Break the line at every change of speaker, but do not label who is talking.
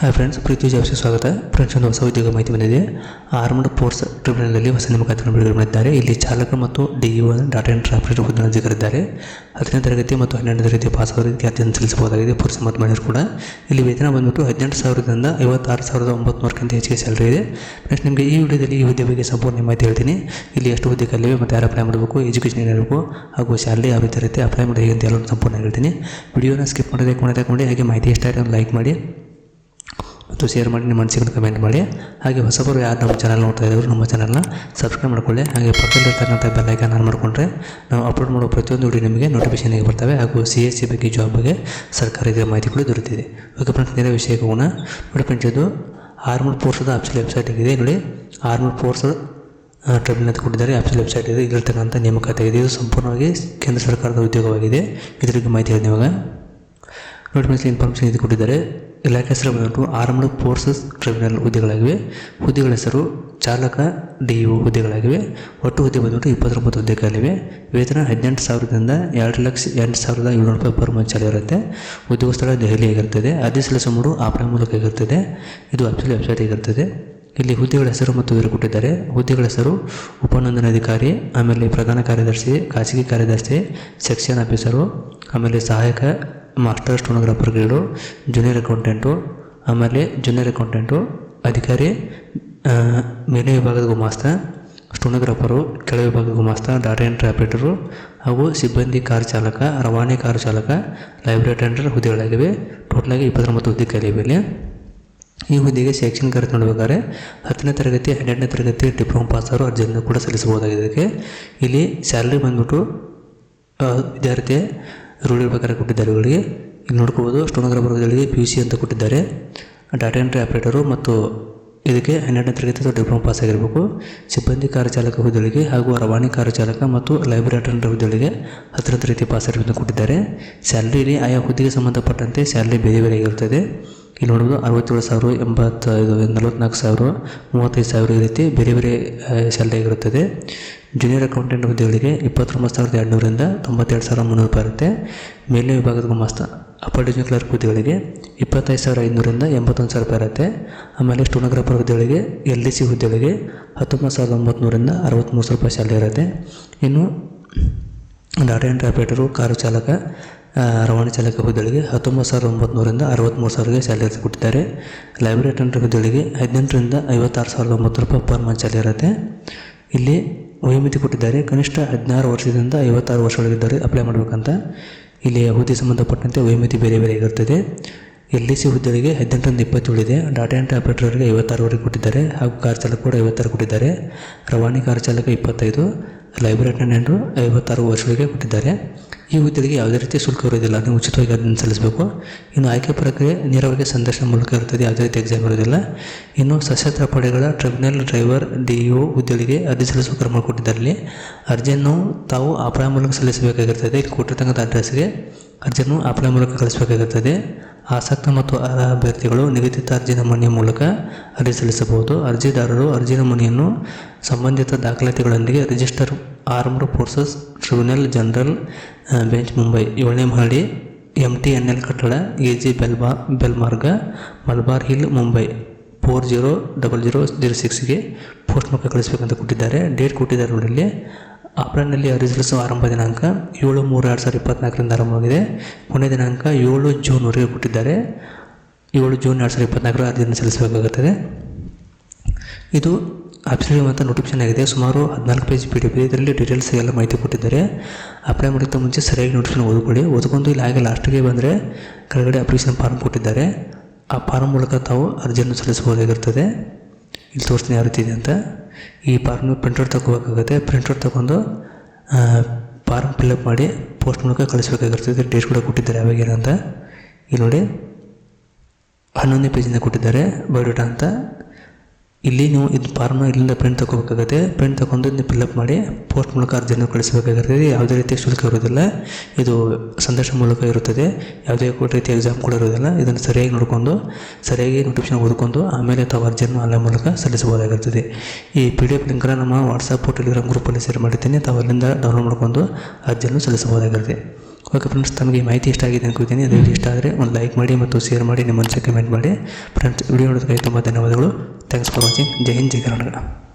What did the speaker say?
Hi friends ಪ್ರೀತಿ ಜಾಸ್ತಿ ಸ್ವಾಗತ. Friends ಒಂದು ಹೊಸ ಉದ್ಯೋಗ ಮಾಹಿತಿ ಬಂದಿದೆ. ಆರ್ಮಡ್ ಫೋರ್ಸ್ ಟ್ರಿಬ್ಯುನಲ್ನಲ್ಲಿ ಹೊಸ ನೇಮಕಾತಿಯನ್ನು ಬಿಡುಗಡೆ ಮಾಡಿದ್ದಾರೆ. ಇಲ್ಲಿ ಚಾಲಕ ಮತ್ತು ಡಿಇಒ ಡಾಟಾ ಎಂಟ್ರಿ ಆಪರೇಟರ್ ಹುದ್ದೆಯನ್ನು ಸಿಗಲಿದ್ದಾರೆ ಹತ್ತನೇ ತರಗತಿ ಮತ್ತು ಹನ್ನೆರಡನೇ ತರಗತಿ ಪಾಸ್ ಆಗೋದಕ್ಕೆ ಅರ್ಜಿಯನ್ನು ಸಲ್ಲಿಸಬಹುದಾಗಿದೆ. ಪುರುಷ ಮತ್ತು ಮಹಿಳೆಯರು ಕೂಡ. ಇಲ್ಲಿ ವೇತನ ಬಂದ್ಬಿಟ್ಟು ಹದಿನೆಂಟು ಸಾವಿರದಿಂದ ಐವತ್ತಾರು ಸಾವಿರದ ಒಂಬತ್ತು ಹೆಚ್ಚಿಗೆ ಸ್ಯಾಲ್ರಿ ಇದೆ. ಫ್ರೆಂಡ್ಸ್ ನಿಮಗೆ ಈ ವಿಡಿಯೋದಲ್ಲಿ ಈ ಹುದ್ದೆ ಬಗ್ಗೆ ಸಂಪೂರ್ಣ ಮಾಹಿತಿ ಹೇಳ್ತೀನಿ. ಇಲ್ಲಿ ಎಷ್ಟು ಹುದ್ದೆ ಕಲಿವೆ ಮತ್ತು ಯಾರು ಅಪ್ಲೈ ಮಾಡಬೇಕು ಎಜುಕೇಷನ್ ಏನಿರಬೇಕು ಹಾಗೂ ಸ್ಯಾಲರಿ ಯಾವ ರೀತಿ ಅಪ್ಲೈ ಮಾಡಿ ಹೇಗೆ ಅಂತ ಎಲ್ಲರೂ ಸಂಪೂರ್ಣ ಹೇಳ್ತೀನಿ. ವಿಡಿಯೋನ ಸ್ಕಿಪ್ ಮಾಡೋದಕ್ಕೆ ತಗೊಂಡು ಹಾಗೆ ಮಾಹಿತಿ ಇಷ್ಟ ಆಯಿತು ಲೈಕ್ ಮಾಡಿ. ಮತ್ತು ಶೇರ್ ಮಾಡಿ, ನಿಮ್ಮ ಮನಸ್ಸಿಗೆ ಕಮೆಂಟ್ ಮಾಡಿ. ಹಾಗೆ ಹೊಸಬರು ಯಾರು ನಮ್ಮ ಚಾನಲ್ ನೋಡ್ತಾ ಇದ್ದರು ನಮ್ಮ ಚಾನಲ್ನ ಸಬ್ಸ್ಕ್ರೈಬ್ ಮಾಡ್ಕೊಳ್ಳಿ. ಹಾಗೆ ಪಕ್ಕದಲ್ಲಿರ್ತಕ್ಕಂಥ ಬೆಲ್ಲೈಕನ್ ಆನ್ ಮಾಡಿಕೊಂಡ್ರೆ ನಾವು ಅಪ್ಲೋಡ್ ಮಾಡುವ ಪ್ರತಿಯೊಂದು ವಿಡಿಯೋ ನಿಮಗೆ ನೋಟಿಫಿಕೇಶನ್ ಆಗಿ ಬರ್ತವೆ. ಹಾಗೂ ಸಿ ಎಸ್ ಸಿ ಬಗ್ಗೆ ಜಾಬ್ ಬಗ್ಗೆ ಸರ್ಕಾರದ ಮಾಹಿತಿ ಕೂಡ ದೊರೆತಿದೆ. ಓಕೆ ಫ್ರೆಂಡ್ಸ್ ನೇರ ವಿಷಯಕ್ಕೆ ಹೋಗೋಣ. ನೋಡಿ ಫ್ರೆಂಡ್ಸ್ ಇದು ಆರ್ಮಡ್ ಫೋರ್ಸದ ಅಫಿಷಿಯಲ್ ವೆಬ್ಸೈಟ್ ಆಗಿದೆ. ನೋಡಿ ಆರ್ಮಡ್ ಫೋರ್ಸ್ ಟ್ರಿಬ್ಯುನಲ್ ಅಂತ ಕೊಟ್ಟಿದ್ದಾರೆ ಆಪ್ಷನ್ ವೆಬ್ಸೈಟ್ ಇದೆ ಇಲ್ಲಿರ್ತಕ್ಕಂಥ ನೇಮಕಾತಿ ಆಗಿದೆ. ಇದು ಸಂಪೂರ್ಣವಾಗಿ ಕೇಂದ್ರ ಸರ್ಕಾರದ ಉದ್ಯೋಗವಾಗಿದೆ. ಇದರ ಬಗ್ಗೆ ಮಾಹಿತಿ ಹೇಳಿದೆ ಇವಾಗ ನೋಡಿ ಫ್ರೆಂಡ್ಸ್ ಇನ್ಫಾರ್ಮೇಷನ್ ಇದು ಕೊಟ್ಟಿದ್ದಾರೆ. ಇಲಾಖೆ ಹೆಸರು ಬಂದ್ಬಿಟ್ಟು ಆರ್ಮ್ಡ್ ಫೋರ್ಸಸ್ ಟ್ರಿಬ್ಯುನಲ್ ಹುದ್ದೆಗಳಾಗಿವೆ. ಹುದ್ದೆಗಳ ಹೆಸರು ಚಾಲಕ ಡಿ ಇ ಹುದ್ದೆಗಳಾಗಿವೆ. ಒಟ್ಟು ಹುದ್ದೆ ಬಂದ್ಬಿಟ್ಟು ಇಪ್ಪತ್ತೊಂಬತ್ತು ಹುದ್ದೆಗಳಿವೆ ವೇತನ ಹದಿನೆಂಟು ಸಾವಿರದಿಂದ ಎರಡು ಲಕ್ಷ ಎಂಟು ಸಾವಿರದ ಏಳ್ನೂರು ರೂಪಾಯಿ ಪರ್ ಮಂತ್ ಚಾಲು ಇರುತ್ತೆ. ಉದ್ಯೋಗ ಸ್ಥಳ ದೆಹಲಿ ಆಗಿರ್ತದೆ ಅರ್ಜಿ ಸಲ್ಲಿಸುವ ಮೂಡು ಆಪ್ರ ಮೂಲಕ ಆಗಿರ್ತದೆ ಇದು ಅಫಿಷಿಯಲ್ ವೆಬ್ಸೈಟ್ ಆಗಿರ್ತದೆ ಇಲ್ಲಿ ಹುದ್ದೆಗಳ ಹೆಸರು ಮತ್ತು ವಿವರ ಕೊಟ್ಟಿದ್ದಾರೆ. ಹುದ್ದೆಗಳ ಹೆಸರು ಉಪನೋಂದಣಾಧಿಕಾರಿ, ಆಮೇಲೆ ಪ್ರಧಾನ ಕಾರ್ಯದರ್ಶಿ, ಖಾಸಗಿ ಕಾರ್ಯದರ್ಶಿ, ಸೆಕ್ಷನ್ ಆಫೀಸರು, ಆಮೇಲೆ ಸಹಾಯಕ master stenographer grade junior accountant ಆಮೇಲೆ ಜೂನಿಯರ್ ಅಕೌಂಟೆಂಟು ಅಧಿಕಾರಿ ಮೇಲೆ ವಿಭಾಗದ ಗುಮಾಸ್ತ ಸ್ಟೋನೋಗ್ರಾಫರು ಕೆಳ ವಿಭಾಗದ ಗುಮಾಸ್ತ ಡಾಟಾ ಎಂಟ್ರಿ ಆಪರೇಟರು ಹಾಗೂ ಸಿಬ್ಬಂದಿ ಕಾರ್ ಚಾಲಕ, ರವಾನೆ ಕಾರು ಚಾಲಕ ಲೈಬ್ರರಿ ಅಟೆಂಡರ್ ಹುದ್ದೆಗಳಾಗಿವೆ. ಟೋಟಲಾಗಿ ಇಪ್ಪತ್ತೊಂಬತ್ತು ಹುದ್ದೆ ಇಲ್ಲಿ. ಈ ಹುದ್ದೆಗೆ ಶೈಕ್ಷಣಿಕ ಅರ್ಹತೆ ನೋಡಬೇಕಾದ್ರೆ ಹತ್ತನೇ ತರಗತಿ, ಹನ್ನೆರಡನೇ ತರಗತಿ ಡಿಪ್ಲೊಮಾ ಪಾಸರು ಅರ್ಜಿಯನ್ನು ಕೂಡ ಸಲ್ಲಿಸಬಹುದಾಗಿದೆ. ಇದಕ್ಕೆ ಇಲ್ಲಿ ಸ್ಯಾಲ್ರಿ ಬಂದ್ಬಿಟ್ಟು ವಿದ್ಯಾರ್ಥಿ ರೂಢಿ ಪ್ರಕಾರ ಕೊಟ್ಟಿದ್ದಾರೆ ಇವರಿಗೆ ಇಲ್ಲಿ ನೋಡ್ಕೋಬೋದು ಸ್ಟೋನೋಗ್ರಾಫರ್ ಹುದ್ದೆಗಳಿಗೆ ಪಿ ಯು ಸಿ ಅಂತ ಕೊಟ್ಟಿದ್ದಾರೆ. ಡಾಟಾ ಎಂಟ್ರಿ ಆಪರೇಟರು ಮತ್ತು ಇದಕ್ಕೆ ಹನ್ನೆರಡನೇ ತರಗತಿ ಅಥವಾ ಡಿಪ್ಲೊಮಾ ಪಾಸ್ ಆಗಿರಬೇಕು. ಸಿಬ್ಬಂದಿ ಕಾರ್ಯಚಾಲಕ ಹುದ್ದೆಗಳಿಗೆ ಹಾಗೂ ರವಾನೆ ಕಾರ್ಯಚಾಲಕ ಮತ್ತು ಲೈಬ್ರರಿ ಅಟೆಂಡರ್ ಹುದ್ದೆಗಳಿಗೆ ಹತ್ತನೇ ತರಗತಿ ಪಾಸ್ ಆಗಿರೋದನ್ನು ಕೊಟ್ಟಿದ್ದಾರೆ. ಸ್ಯಾಲ್ರಿ ಆಯಾ ಹುದ್ದೆಗೆ ಸಂಬಂಧಪಟ್ಟಂತೆ ಸ್ಯಾಲ್ರಿ ಬೇರೆ ಬೇರೆ ಆಗಿರ್ತದೆ ಇಲ್ಲಿ ನೋಡ್ಬೋದು ಅರವತ್ತೇಳು ಸಾವಿರ, ಎಂಬತ್ತೈದು, ನಲವತ್ನಾಲ್ಕು ಸಾವಿರ, ಮೂವತ್ತೈದು ಸಾವಿರ ಈ ರೀತಿ ಬೇರೆ ಬೇರೆ ಸ್ಯಾಲ್ರಿ ಆಗಿರುತ್ತದೆ. ಜೂನಿಯರ್ ಅಕೌಂಟೆಂಟ್ ಹುದ್ದೆಗಳಿಗೆ ಇಪ್ಪತ್ತೊಂಬತ್ತು ಸಾವಿರದ ಎರಡುನೂರಿಂದ ತೊಂಬತ್ತೆರಡು ಸಾವಿರ ಮುನ್ನೂರು ರೂಪಾಯಿ ಇರುತ್ತೆ. ಮೇಲಿನ ವಿಭಾಗದ ಗುಮಾಸ್ತ ಅಪರ್ ಡಿವಿಷನ್ ಕ್ಲರ್ಕ್ ಹುದ್ದೆಗಳಿಗೆ ಇಪ್ಪತ್ತೈದು ಸಾವಿರ ಐನೂರಿಂದ ಎಂಬತ್ತೊಂದು ಸಾವಿರ ರೂಪಾಯಿ ಇರುತ್ತೆ. ಆಮೇಲೆ ಸ್ಟೋನೋಗ್ರಾಫರ್ ಹುದ್ದೆಗಳಿಗೆ ಎಲ್ ಡಿ ಸಿ ಹುದ್ದೆಗಳಿಗೆ ಹತ್ತೊಂಬತ್ತು ಸಾವಿರದ ಒಂಬತ್ನೂರಿಂದ ಅರವತ್ತ್ಮೂರು ಸಾವಿರ ರೂಪಾಯಿ ಸ್ಯಾಲ್ರಿ ಇರುತ್ತೆ. ಇನ್ನು ಡಾಟಾ ಎಂಟ್ರಿ ಆಪರೇಟರು ಕಾರು ಚಾಲಕ ರವಾನೆ ಚಾಲಕ ಹುದ್ದೆಗಳಿಗೆ ಹತ್ತೊಂಬತ್ತು ಸಾವಿರದ ಒಂಬತ್ತುನೂರಿಂದ ಅರವತ್ತ್ಮೂರು ಸಾವಿರಗೆ ಸ್ಯಾಲರಿ ಕೊಟ್ಟಿದ್ದಾರೆ. ಲೈಬ್ರರಿ ಅಟೆಂಡರ್ ಹುದ್ದೆಗಳಿಗೆ ಹದಿನೆಂಟರಿಂದ ಐವತ್ತಾರು ಸಾವಿರದ ಒಂಬತ್ತು ರೂಪಾಯಿ ಪರ್ ಮಂತ್ ಸ್ಯಾಲರಿ ಇರುತ್ತೆ. ಇಲ್ಲಿ ವಯೋಮಿತಿ ಕೊಟ್ಟಿದ್ದಾರೆ. ಕನಿಷ್ಠ ಹದಿನಾರು ವರ್ಷದಿಂದ ಐವತ್ತಾರು ವರ್ಷಗಳಿದ್ದಾರೆ ಅಪ್ಲೈ ಮಾಡಬೇಕಂತ. ಇಲ್ಲಿ ಹುದ್ದೆ ಸಂಬಂಧಪಟ್ಟಂತೆ ವಯೋಮಿತಿ ಬೇರೆ ಬೇರೆ ಆಗಿರ್ತದೆ ಎಲ್ ಡಿ ಸಿ ಹುದ್ದೆಗಳಿಗೆ ಹದಿನೆಂಟರಿಂದ ಇಪ್ಪತ್ತೇಳು ಇದೆ ಡಾಟಾ ಎಂಟ್ರಿ ಆಪರೇಟರ್ಗೆ ಐವತ್ತಾರುವರೆಗೆ ಕೊಟ್ಟಿದ್ದಾರೆ. ಹಾಗೂ ಕಾರ್ ಚಾಲಕ ಕೂಡ ಐವತ್ತಾರು ಕೊಟ್ಟಿದ್ದಾರೆ. ರವಾನೆ ಕಾರ್ ಚಾಲಕ ಇಪ್ಪತ್ತೈದು, ಲೈಬ್ರರಿ ಅಟೆಂಡೆಂಟು ಐವತ್ತಾರು ವರ್ಷಗಳಿಗೆ ಕೊಟ್ಟಿದ್ದಾರೆ. ಈ ಹುದ್ದೆಗೆ ಯಾವುದೇ ರೀತಿ ಶುಲ್ಕ ಇರೋದಿಲ್ಲ ನೀವು ಉಚಿತವಾಗಿ ಅದನ್ನು ಸಲ್ಲಿಸಬೇಕು. ಇನ್ನು ಆಯ್ಕೆ ಪ್ರಕ್ರಿಯೆ ನೇರವಾಗಿ ಸಂದರ್ಶನ ಮೂಲಕ ಇರುತ್ತದೆ. ಯಾವುದೇ ರೀತಿ ಎಕ್ಸಾಮ್ ಇರೋದಿಲ್ಲ ಇನ್ನು ಸಶಸ್ತ್ರ ಪಡೆಗಳ ಟ್ರಿಬ್ಯುನಲ್ ಡ್ರೈವರ್ ಡಿ ಇ ಹುದ್ದೆಗಳಿಗೆ ಅರ್ಜಿ ಸಲ್ಲಿಸುವ ಕ್ರಮ ಕೊಟ್ಟಿದ್ದಾರೆ ಇಲ್ಲಿ ಅರ್ಜಿಯನ್ನು ತಾವು ಆಪ್ಲೈ ಮೂಲಕ ಸಲ್ಲಿಸಬೇಕಾಗಿರ್ತದೆ ಇಲ್ಲಿ ಕೊಟ್ಟಿರ್ತಕ್ಕಂಥ ಅಡ್ರೆಸ್ಗೆ ಅರ್ಜಿಯನ್ನು ಆಪ್ಲೈ ಮೂಲಕ ಕಳಿಸಬೇಕಾಗುತ್ತದೆ ಆಸಕ್ತ ಮತ್ತು ಅರ್ಹ ಅಭ್ಯರ್ಥಿಗಳು ನಿಗದಿತ ಅರ್ಜಿ ನಮೂನೆಯ ಮೂಲಕ ಅರ್ಜಿ ಸಲ್ಲಿಸಬಹುದು. ಅರ್ಜಿದಾರರು ಅರ್ಜಿ ನಮೂನೆಯನ್ನು ಸಂಬಂಧಿತ ದಾಖಲಾತಿಗಳೊಂದಿಗೆ register armed forces tribunal general bench Mumbai ಏಳನೇ ಮಹಡಿ ಎಂ ಟಿ ಎನ್ ಎಲ್ ಕಟ್ಟಡ ಎ ಜಿ ಬೆಲ್ಬಾ, ಬೆಲ್ಮಾರ್ಗ, Malabar hill, Mumbai, four zero double zero zero ಸಿಕ್ಸ್ಗೆ post ಮೂಲಕ ಕಳಿಸ್ಬೇಕಂತ ಕೊಟ್ಟಿದ್ದಾರೆ. ಡೇಟ್ ಕೊಟ್ಟಿದ್ದಾರೆ ಇಲ್ಲಿ ಅಪ್ರಿಲ್ನಲ್ಲಿ ಅರ್ಜಿ ಸಲ್ಲಿಸುವ ಆರಂಭ ದಿನಾಂಕ ಏಳು ಮೂರು ಎರಡು ಸಾವಿರದ ಇಪ್ಪತ್ನಾಲ್ಕರಿಂದ ಆರಂಭವಾಗಿದೆ. ಕೊನೆ ದಿನಾಂಕ ಏಳು ಜೂನ್ವರೆಗೆ ಕೊಟ್ಟಿದ್ದಾರೆ. ಏಳು ಜೂನ್ ಎರಡು ಸಾವಿರದ ಇಪ್ಪತ್ನಾಲ್ಕರ ಅರ್ಜಿಯನ್ನು ಸಲ್ಲಿಸಬೇಕಾಗುತ್ತದೆ. ಇದು ಮತ್ತು ನೋಟಿಫಿಕೇಶನ್ ಆಗಿದೆ. ಸುಮಾರು ಹದಿನಾಲ್ಕು ಪೇಜ್ ಪಿ ಡಿ ಪಿ ಇದರಲ್ಲಿ ಡೀಟೇಲ್ಸ್ ಎಲ್ಲ ಮಾಹಿತಿ ಕೊಟ್ಟಿದ್ದಾರೆ. ಅಪ್ಲೈ ಮಾಡೋಕ್ಕಿಂತ ಮುಂಚೆ ಸರಿಯಾಗಿ ನೋಟಿಫಿಕೇಶನ್ ಓದ್ಕೊಳ್ಳಿ. ಓದ್ಕೊಂಡು ಇಲ್ಲಿ ಹಾಗೆ ಲಾಸ್ಟಿಗೆ ಬಂದರೆ ಕೆಳಗಡೆ ಅಪ್ಲಿಕೇಶನ್ ಫಾರ್ಮ್ ಕೊಟ್ಟಿದ್ದಾರೆ. ಆ ಫಾರ್ಮ್ ಮೂಲಕ ತಾವು ಅರ್ಜಿಯನ್ನು ಸಲ್ಲಿಸಬಹುದಾಗಿರ್ತದೆ ಇಲ್ಲಿ ತೋರಿಸ್ತೀನಿ ಯಾವ ರೀತಿ ಇದೆ ಅಂತ. ಈ ಫಾರ್ಮ್ ಪ್ರಿಂಟ್ಔಟ್ ತಗೋಬೇಕಾಗುತ್ತೆ. ಪ್ರಿಂಟ್ಔಟ್ ತಗೊಂಡು ಫಾರ್ಮ್ ಫಿಲ್ಅಪ್ ಮಾಡಿ ಪೋಸ್ಟ್ ಮೂಲಕ ಕಳಿಸ್ಬೇಕಾಗಿರ್ತದೆ. ಡೇಟ್ ಕೂಡ ಕೊಟ್ಟಿದ್ದಾರೆ. ಯಾವಾಗ ಏನಂತ? ಇಲ್ಲಿ ನೋಡಿ, ಹನ್ನೊಂದನೇ ಪೇಜಿಂದ ಕೊಟ್ಟಿದ್ದಾರೆ. ಬಯೋಡೇಟಾ ಅಂತ. ಇಲ್ಲಿ ನೀವು ಇದು ಫಾರ್ಮ್ನ ಇಲ್ಲಿಂದ ಪ್ರಿಂಟ್ ತಗೋಬೇಕಾಗುತ್ತೆ. ಪ್ರಿಂಟ್ ತಗೊಂಡು ನೀವು ಫಿಲ್ಅಪ್ ಮಾಡಿ ಪೋಸ್ಟ್ ಮೂಲಕ ಅರ್ಜಿಯನ್ನು ಕಳಿಸಬೇಕಾಗಿರ್ತದೆ ಯಾವುದೇ ರೀತಿಯ ಶುಲ್ಕ ಇರೋದಿಲ್ಲ ಇದು ಸಂದೇಶ ಮೂಲಕ ಇರುತ್ತದೆ. ಯಾವುದೇ ರೀತಿಯ ಎಕ್ಸಾಮ್ ಕೂಡ ಇರೋದಿಲ್ಲ ಇದನ್ನು ಸರಿಯಾಗಿ ನೋಡಿಕೊಂಡು, ಸರಿಯಾಗಿ ನೋಟಿಫಿಕೇಶನ್ ಓದ್ಕೊಂಡು ಆಮೇಲೆ ತಾವು ಅರ್ಜಿಯನ್ನು ಆನ್ಲೈನ್ ಮೂಲಕ ಸಲ್ಲಿಸಬಹುದಾಗಿರ್ತದೆ ಈ ಪಿ ಡಿ ಎಫ್ ಲಿಂಕನ್ನು ನಮ್ಮ ವಾಟ್ಸಪ್ ಟೆಲಿಗ್ರಾಮ್ ಗ್ರೂಪಲ್ಲಿ ಶೇರ್ ಮಾಡಿದ್ದೀನಿ. ತಾವು ಅಲ್ಲಿಂದ ಡೌನ್ಲೋಡ್ ಮಾಡ್ಕೊಂಡು ಅರ್ಜಿಯನ್ನು ಸಲ್ಲಿಸಬಹುದಾಗಿರುತ್ತೆ ಓಕೆ ಫ್ರೆಂಡ್ಸ್ ತಮಗೆ ಮಾಹಿತಿ ಇಷ್ಟ ಆಗಿದೆ ಅನ್ಕೋತೀನಿ ಅದು ಇಷ್ಟ ಆದರೆ ಒಂದು ಲೈಕ್ ಮಾಡಿ ಮತ್ತು ಶೇರ್ ಮಾಡಿ ನಿಮ್ಮ ಮನಸ್ಸು ಕಮೆಂಟ್ ಮಾಡಿ. ಫ್ರೆಂಡ್ಸ್ ವಿಡಿಯೋ ನೋಡೋದಕ್ಕೆ ತುಂಬ ಧನ್ಯವಾದಗಳು. Thanks for watching Jai Hind, Jai Karnataka.